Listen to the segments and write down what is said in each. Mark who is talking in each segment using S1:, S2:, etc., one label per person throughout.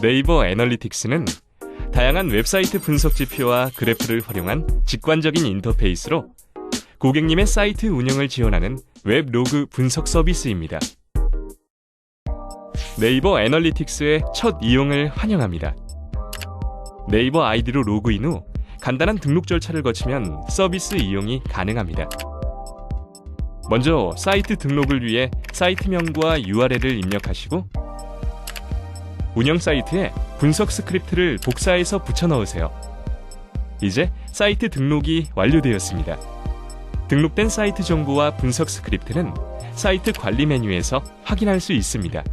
S1: 네이버 애널리틱스는 다양한 웹사이트 분석 지표와 그래프를 활용한 직관적인 인터페이스로 고객님의 사이트 운영을 지원하는 웹 로그 분석 서비스입니다. 네이버 애널리틱스의 첫 이용을 환영합니다. 네이버 아이디로 로그인 후 간단한 등록 절차를 거치면 서비스 이용이 가능합니다. 먼저 사이트 등록을 위해 사이트명과 URL을 입력하시고 운영 사이트에 분석 스크립트를 복사해서 붙여 넣으세요. 이제 사이트 등록이 완료되었습니다. 등록된 사이트 정보와 분석 스크립트는 사이트 관리 메뉴에서 확인할 수 있습니다.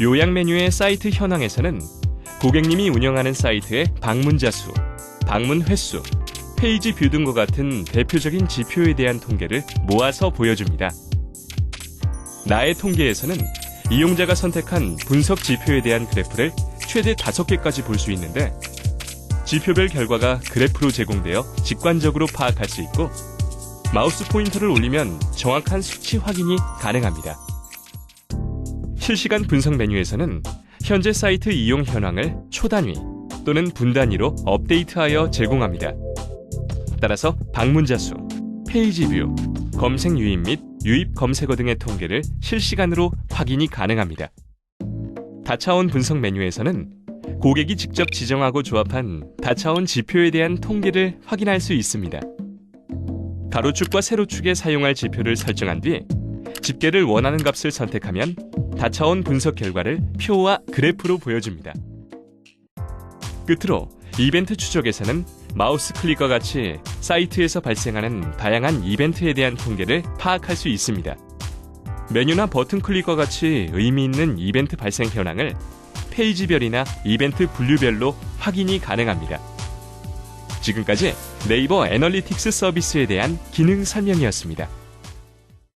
S1: 요약 메뉴의 사이트 현황에서는 고객님이 운영하는 사이트의 방문자 수, 방문 횟수, 페이지 뷰 등과 같은 대표적인 지표에 대한 통계를 모아서 보여줍니다. 나의 통계에서는 이용자가 선택한 분석 지표에 대한 그래프를 최대 5개까지 볼 수 있는데 지표별 결과가 그래프로 제공되어 직관적으로 파악할 수 있고 마우스 포인터를 올리면 정확한 수치 확인이 가능합니다. 실시간 분석 메뉴에서는 현재 사이트 이용 현황을 초단위 또는 분단위로 업데이트하여 제공합니다. 따라서 방문자 수, 페이지 뷰, 검색 유입 및 유입 검색어 등의 통계를 실시간으로 확인이 가능합니다. 다차원 분석 메뉴에서는 고객이 직접 지정하고 조합한 다차원 지표에 대한 통계를 확인할 수 있습니다. 가로축과 세로축에 사용할 지표를 설정한 뒤 집계를 원하는 값을 선택하면 다차원 분석 결과를 표와 그래프로 보여줍니다. 끝으로 이벤트 추적에서는 마우스 클릭과 같이 사이트에서 발생하는 다양한 이벤트에 대한 통계를 파악할 수 있습니다. 메뉴나 버튼 클릭과 같이 의미 있는 이벤트 발생 현황을 페이지별이나 이벤트 분류별로 확인이 가능합니다. 지금까지 네이버 애널리틱스 서비스에 대한 기능 설명이었습니다.